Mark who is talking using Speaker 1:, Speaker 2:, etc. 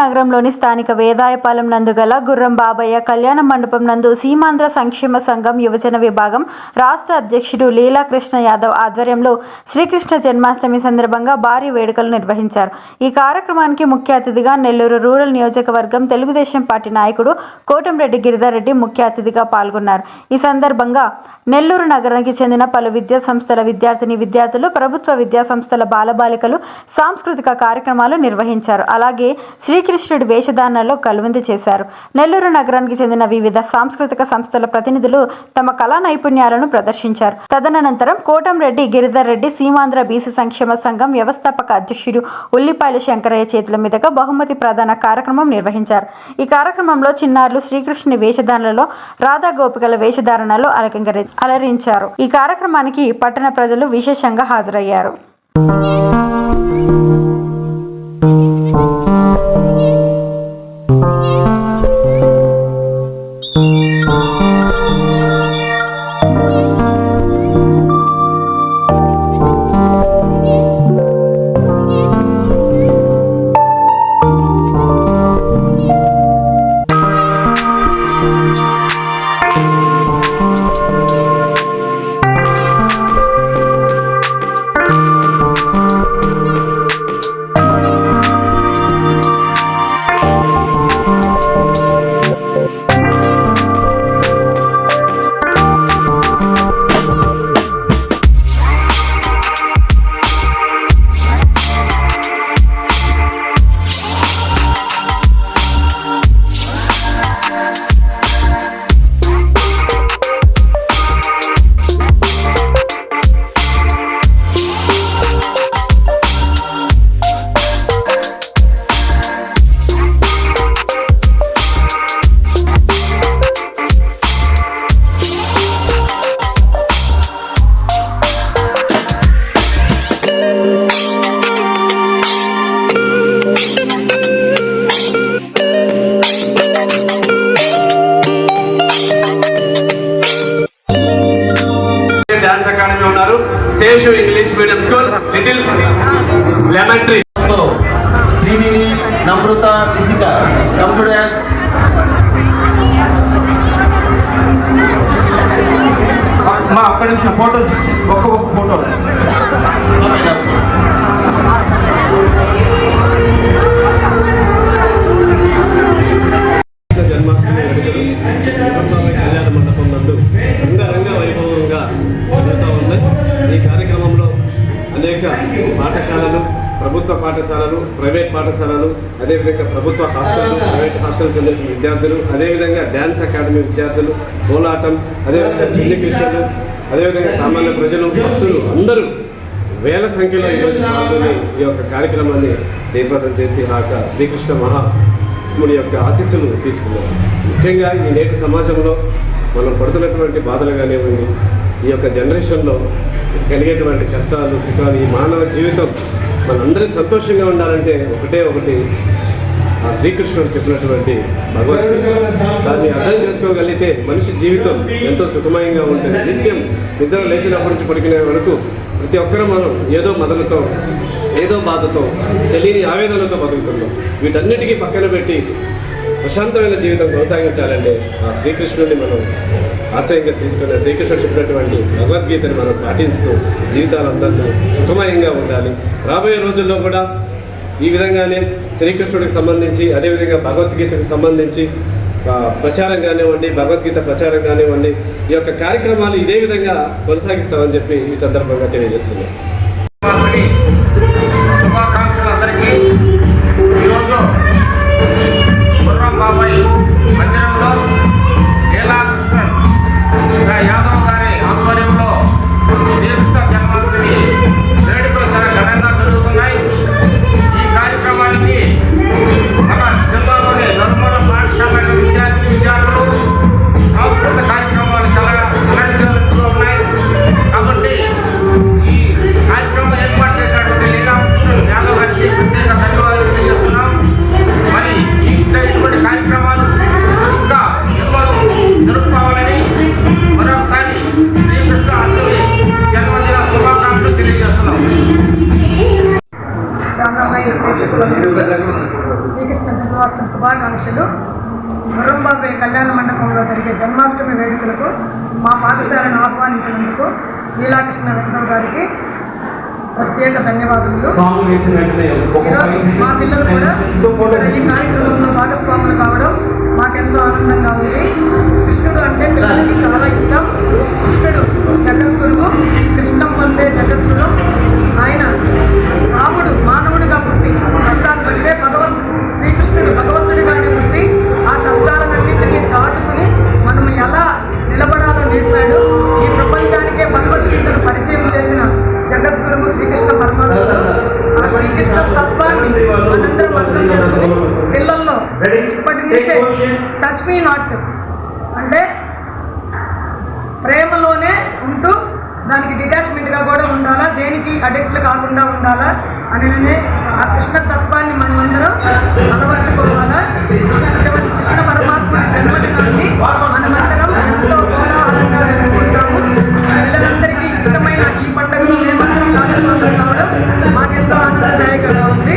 Speaker 1: నగరంలోని స్థానిక వేదాయపాలెం నందు గల గుర్రం బాబయ్య కళ్యాణ మండపం నందు సీమాంధ్ర సంక్షేమ సంఘం యువజన విభాగం రాష్ట్ర అధ్యక్షుడు లీలాకృష్ణ యాదవ్ ఆధ్వర్యంలో శ్రీకృష్ణ జన్మాష్టమి సందర్భంగా భారీ వేడుకలు నిర్వహించారు. ఈ కార్యక్రమానికి ముఖ్య అతిథిగా నెల్లూరు రూరల్ నియోజకవర్గం తెలుగుదేశం పార్టీ నాయకుడు కోటంరెడ్డి గిరిధర్రెడ్డి ముఖ్య అతిథిగా పాల్గొన్నారు. ఈ సందర్భంగా నెల్లూరు నగరానికి చెందిన పలు విద్యా సంస్థల విద్యార్థిని విద్యార్థులు ప్రభుత్వ విద్యా సంస్థల బాలబాలికలు సాంస్కృతిక కార్యక్రమాలు నిర్వహించారు. అలాగే శ్రీ శ్రీకృష్ణుడి వేషధారణలో కలువింది చేశారు. నెల్లూరు నగరానికి చెందిన వివిధ సాంస్కృతిక సంస్థల ప్రతినిధులు తమ కళా నైపుణ్యాలను ప్రదర్శించారు. తదనంతరం కోటంరెడ్డి గిరిధర్ రెడ్డి సీమాంధ్ర బీసీ సంక్షేమ సంఘం వ్యవస్థాపక అధ్యక్షుడు ఉల్లిపాయల శంకరయ్య చేతుల మీదుగా బహుమతి ప్రదాన కార్యక్రమం నిర్వహించారు. ఈ కార్యక్రమంలో చిన్నారులు శ్రీకృష్ణుని వేషధారణలో రాధా గోపికల వేషధారణలో అలకంగరి అలరించారు. ఈ కార్యక్రమానికి పట్టణ ప్రజలు విశేషంగా హాజరయ్యారు.
Speaker 2: medium school little lemon tree
Speaker 3: Srinidhi Namrutha Nishika computer
Speaker 2: మా అక్కడి నుంచి ఫోటో ఒక్క ఒక్క ఫోటో అనేక పాఠశాలలు ప్రభుత్వ పాఠశాలలు ప్రైవేట్ పాఠశాలలు అదేవిధంగా ప్రభుత్వ హాస్టళ్ళు ప్రైవేట్ హాస్టల్ చెందిన విద్యార్థులు అదేవిధంగా డ్యాన్స్ అకాడమీ విద్యార్థులు కోలాటం అదేవిధంగా చిన్ని కృష్ణులు అదేవిధంగా సామాన్య ప్రజలు భక్తులు అందరూ వేల సంఖ్యలో ఈరోజు పాల్గొని ఈ యొక్క కార్యక్రమాన్ని జయప్రదం చేసి ఆ యొక్క శ్రీకృష్ణ మహాత్ముని యొక్క ఆశీస్సులు తీసుకున్నారు. ముఖ్యంగా ఈ నేటి సమాజంలో మనం పడుతున్నటువంటి బాధలు కానివ్వండి ఈ యొక్క జనరేషన్లో కలిగేటువంటి కష్టాలు సుఖాలు ఈ మానవ జీవితం మనందరి సంతోషంగా ఉండాలంటే ఒకటే ఒకటి ఆ శ్రీకృష్ణుడు చెప్పినటువంటి భగవద్గీత. దాన్ని అర్థం చేసుకోగలిగితే మనిషి జీవితం ఎంతో సుఖమయంగా ఉంటుంది. నిత్యం నిద్ర లేచినప్పటి నుంచి పడుకునే వరకు ప్రతి ఒక్కరూ మనం ఏదో మదనతో ఏదో బాధతో తెలియని ఆవేదనతో బతుకుతున్నాం. వీటన్నిటికీ పక్కన పెట్టి ప్రశాంతమైన జీవితం కొనసాగించాలంటే ఆ శ్రీకృష్ణుడిని మనం ఆశయంగా తీసుకునే శ్రీకృష్ణుడు చెప్పినటువంటి భగవద్గీతని మనం పాటిస్తూ జీవితాలందరూ సుఖమయంగా ఉండాలి. రాబోయే రోజుల్లో కూడా ఈ విధంగానే శ్రీకృష్ణుడికి సంబంధించి అదేవిధంగా భగవద్గీతకు సంబంధించి ప్రచారం కానివ్వండి భగవద్గీత ప్రచారం కానివ్వండి ఈ యొక్క కార్యక్రమాలు ఇదే విధంగా కొనసాగిస్తామని చెప్పి ఈ సందర్భంగా తెలియజేస్తున్నాం.
Speaker 4: శుభాకాంక్షలు అందరికీ. ఈరోజు మందిరంలో లీలాకృష్ణన్ కృష్ణ యాదవ్.
Speaker 5: శుభాకాంక్షలు. గురంబాబే కళ్యాణ మండపంలో జరిగే జన్మాష్టమి వేడుకలకు మా పాఠశాలను ఆహ్వానించినందుకు లీలాకృష్ణ వెంకటరావు గారికి ప్రత్యేక ధన్యవాదములు. ఈరోజు మా పిల్లలు కూడా ఈ కార్యక్రమంలో భాగస్వాములు కావడం మాకెంతో ఆనందంగా ఉంది. కృష్ణుడు అంటే పిల్లలకి చాలా ఇష్టం. కృష్ణుడు జగద్గురువు కృష్ణం వందే జగద్గురు. ఇప్పటి నుంచే టచ్ మీ నాట్ అంటే ప్రేమలోనే ఉంటూ దానికి డిటాచ్మెంట్గా కూడా ఉండాలా? దేనికి అడిక్ట్లు కాకుండా ఉండాలా? అని ఆ కృష్ణ తత్వాన్ని మనం అందరం అలవర్చుకోవాలా? అటువంటి కృష్ణ పరమాత్ముడి జన్మదినాన్ని మనమందరం ఎంతో కోలాహలంగా జరుపుకుంటాము. పిల్లలందరికీ ఇష్టమైన ఈ పండుగలో మేమందరం భాగస్వాములు కావడం మాకెంతో ఆనందదాయకంగా ఉంది.